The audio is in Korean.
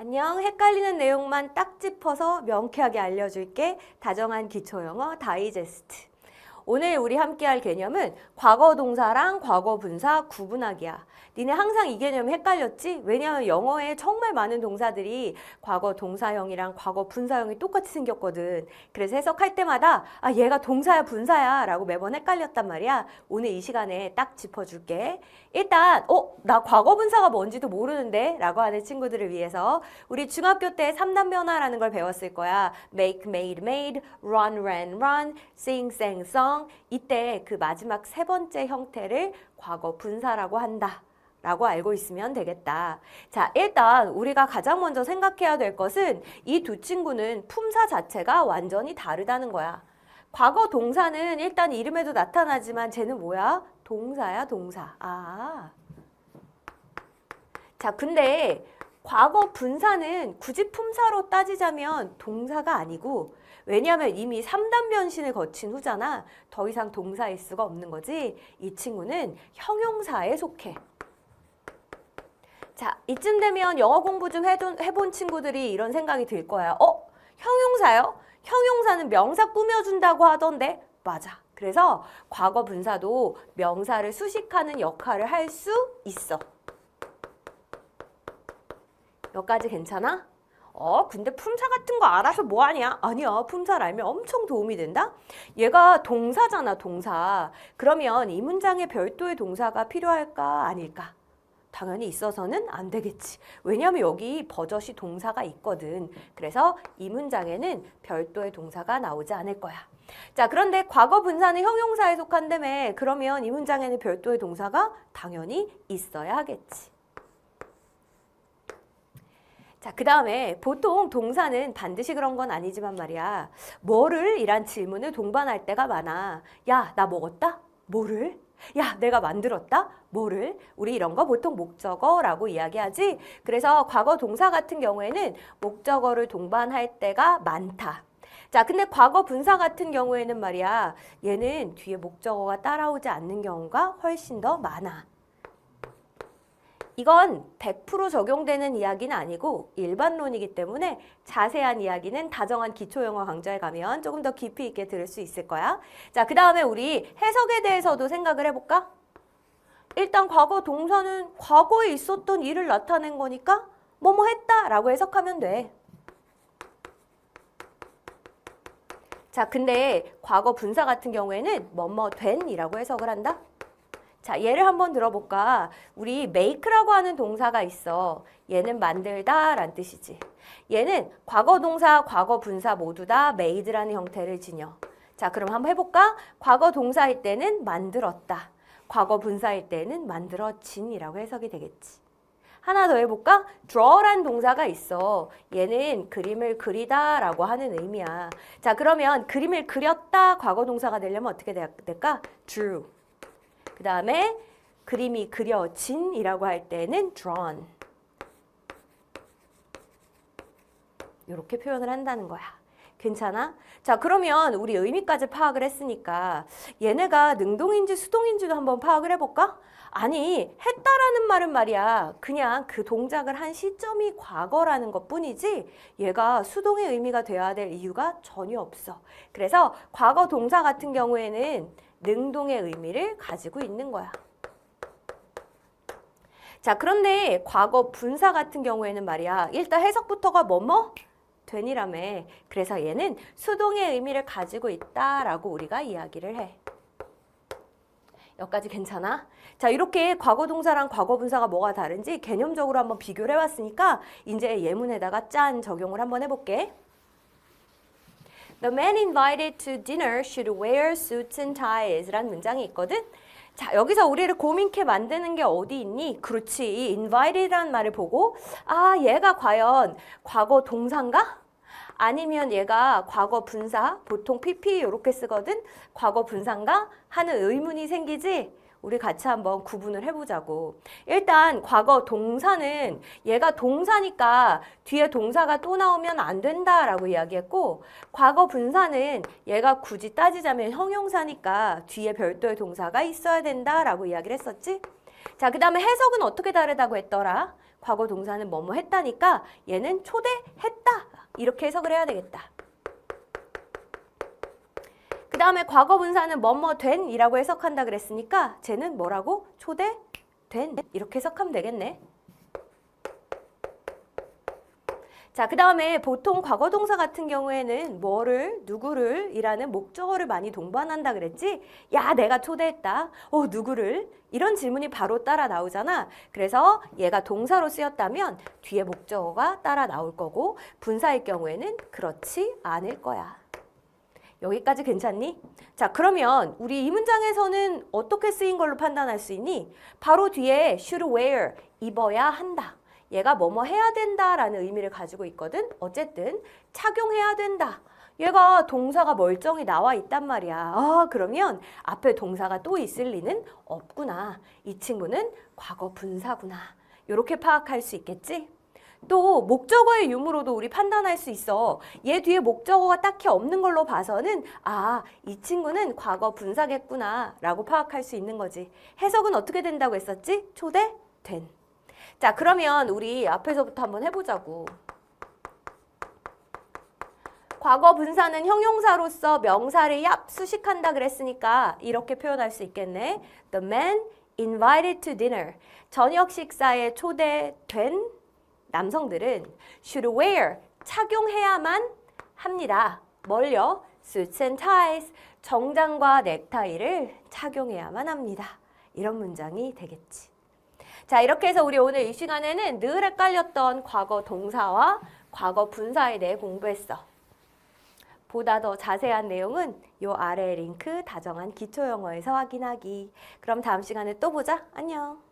안녕. 헷갈리는 내용만 딱 짚어서 명쾌하게 알려줄게. 다정한 기초영어 다이제스트. 오늘 우리 함께 할 개념은 과거 동사랑 과거 분사 구분하기야. 니네 항상 이 개념이 헷갈렸지? 왜냐하면 영어에 정말 많은 동사들이 과거 동사형이랑 과거 분사형이 똑같이 생겼거든. 그래서 해석할 때마다 아 얘가 동사야 분사야 라고 매번 헷갈렸단 말이야. 오늘 이 시간에 딱 짚어줄게. 일단 어? 나 과거 분사가 뭔지도 모르는데 라고 하는 친구들을 위해서 우리 중학교 때 3단 변화라는 걸 배웠을 거야. make, made, made, run, ran, run, sing, sang, sung. 이때 그 마지막 세 번째 형태를 과거 분사라고 한다. 라고 알고 있으면 되겠다. 자, 일단 우리가 가장 먼저 생각해야 될 것은 이 두 친구는 품사 자체가 완전히 다르다는 거야. 과거 동사는 일단 이름에도 나타나지만 쟤는 뭐야? 동사야, 동사. 아. 자, 근데 과거 분사는 굳이 품사로 따지자면 동사가 아니고 왜냐하면 이미 3단 변신을 거친 후잖아. 더 이상 동사일 수가 없는 거지. 이 친구는 형용사에 속해. 자, 이쯤 되면 영어 공부 좀 해둔, 해본 친구들이 이런 생각이 들 거야. 어? 형용사요? 형용사는 명사 꾸며준다고 하던데? 맞아. 그래서 과거 분사도 명사를 수식하는 역할을 할 수 있어. 여기까지 괜찮아? 어, 근데 품사 같은 거 알아서 뭐 하냐? 아니야. 품사를 알면 엄청 도움이 된다? 얘가 동사잖아, 동사. 그러면 이 문장에 별도의 동사가 필요할까, 아닐까? 당연히 있어서는 안 되겠지. 왜냐하면 여기 버젓이 동사가 있거든. 그래서 이 문장에는 별도의 동사가 나오지 않을 거야. 자, 그런데 과거 분사는 형용사에 속한다며. 그러면 이 문장에는 별도의 동사가 당연히 있어야 하겠지. 자, 그 다음에 보통 동사는 반드시 그런 건 아니지만 말이야. 뭐를? 이란 질문을 동반할 때가 많아. 야, 나 먹었다? 뭐를? 야, 내가 만들었다? 뭐를? 우리 이런 거 보통 목적어라고 이야기하지? 그래서 과거 동사 같은 경우에는 목적어를 동반할 때가 많다. 자, 근데 과거 분사 같은 경우에는 말이야. 얘는 뒤에 목적어가 따라오지 않는 경우가 훨씬 더 많아. 이건 100% 적용되는 이야기는 아니고 일반론이기 때문에 자세한 이야기는 다정한 기초영어 강좌에 가면 조금 더 깊이 있게 들을 수 있을 거야. 자, 그 다음에 우리 해석에 대해서도 생각을 해볼까? 일단 과거 동사는 과거에 있었던 일을 나타낸 거니까 뭐뭐 했다 라고 해석하면 돼. 자, 근데 과거 분사 같은 경우에는 뭐뭐 된이라고 해석을 한다. 자, 예를 한번 들어볼까? 우리 make라고 하는 동사가 있어. 얘는 만들다 라는 뜻이지. 얘는 과거 동사, 과거 분사 모두 다 made라는 형태를 지녀. 자, 그럼 한번 해볼까? 과거 동사일 때는 만들었다. 과거 분사일 때는 만들어진이라고 해석이 되겠지. 하나 더 해볼까? draw라는 동사가 있어. 얘는 그림을 그리다 라고 하는 의미야. 자, 그러면 그림을 그렸다 과거 동사가 되려면 어떻게 될까? drew. 그 다음에 그림이 그려진이라고 할 때는 drawn. 이렇게 표현을 한다는 거야. 괜찮아? 자, 그러면 우리 의미까지 파악을 했으니까 얘네가 능동인지 수동인지도 한번 파악을 해볼까? 아니, 했다라는 말은 말이야. 그냥 그 동작을 한 시점이 과거라는 것 뿐이지 얘가 수동의 의미가 돼야 될 이유가 전혀 없어. 그래서 과거 동사 같은 경우에는 능동의 의미를 가지고 있는 거야. 자, 그런데 과거 분사 같은 경우에는 말이야. 일단 해석부터가 뭐뭐? 되니라며. 그래서 얘는 수동의 의미를 가지고 있다라고 우리가 이야기를 해. 여기까지 괜찮아? 자, 이렇게 과거 동사랑 과거 분사가 뭐가 다른지 개념적으로 한번 비교를 해봤으니까 이제 예문에다가 짠 적용을 한번 해볼게. The man invited to dinner should wear suits and ties 라는 문장이 있거든. 자, 여기서 우리를 고민케 만드는 게 어디 있니? 그렇지. 이 invited라는 말을 보고 아, 얘가 과연 과거 동사인가? 아니면 얘가 과거 분사, 보통 PP 이렇게 쓰거든. 과거 분사인가? 하는 의문이 생기지. 우리 같이 한번 구분을 해보자고. 일단 과거 동사는 얘가 동사니까 뒤에 동사가 또 나오면 안 된다라고 이야기했고 과거 분사는 얘가 굳이 따지자면 형용사니까 뒤에 별도의 동사가 있어야 된다라고 이야기를 했었지. 자, 그 다음에 해석은 어떻게 다르다고 했더라? 과거 동사는 뭐뭐 했다니까 얘는 초대했다. 이렇게 해석을 해야 되겠다. 그 다음에 과거 분사는 뭐뭐 된이라고 해석한다 그랬으니까 쟤는 뭐라고? 초대된 이렇게 해석하면 되겠네. 자, 그 다음에 보통 과거 동사 같은 경우에는 뭐를, 누구를 이라는 목적어를 많이 동반한다 그랬지? 야, 내가 초대했다. 어, 누구를? 이런 질문이 바로 따라 나오잖아. 그래서 얘가 동사로 쓰였다면 뒤에 목적어가 따라 나올 거고 분사일 경우에는 그렇지 않을 거야. 여기까지 괜찮니? 자, 그러면 우리 이 문장에서는 어떻게 쓰인 걸로 판단할 수 있니? 바로 뒤에 should wear, 입어야 한다. 얘가 뭐뭐 해야 된다라는 의미를 가지고 있거든. 어쨌든 착용해야 된다. 얘가 동사가 멀쩡히 나와 있단 말이야. 아, 그러면 앞에 동사가 또 있을 리는 없구나. 이 친구는 과거 분사구나. 이렇게 파악할 수 있겠지? 또 목적어의 유무로도 우리 판단할 수 있어. 얘 뒤에 목적어가 딱히 없는 걸로 봐서는 아, 이 친구는 과거 분사겠구나 라고 파악할 수 있는 거지. 해석은 어떻게 된다고 했었지? 초대 된. 자, 그러면 우리 앞에서부터 한번 해보자고. 과거 분사는 형용사로서 명사를 얍 수식한다 그랬으니까 이렇게 표현할 수 있겠네. The man invited to dinner. 저녁 식사에 초대된 남성들은 should wear 착용해야만 합니다. 뭘요? suits and ties 정장과 넥타이를 착용해야만 합니다. 이런 문장이 되겠지. 자, 이렇게 해서 우리 오늘 이 시간에는 늘 헷갈렸던 과거 동사와 과거 분사에 대해 공부했어. 보다 더 자세한 내용은 요 아래 링크 다정한 기초 영어에서 확인하기. 그럼 다음 시간에 또 보자. 안녕.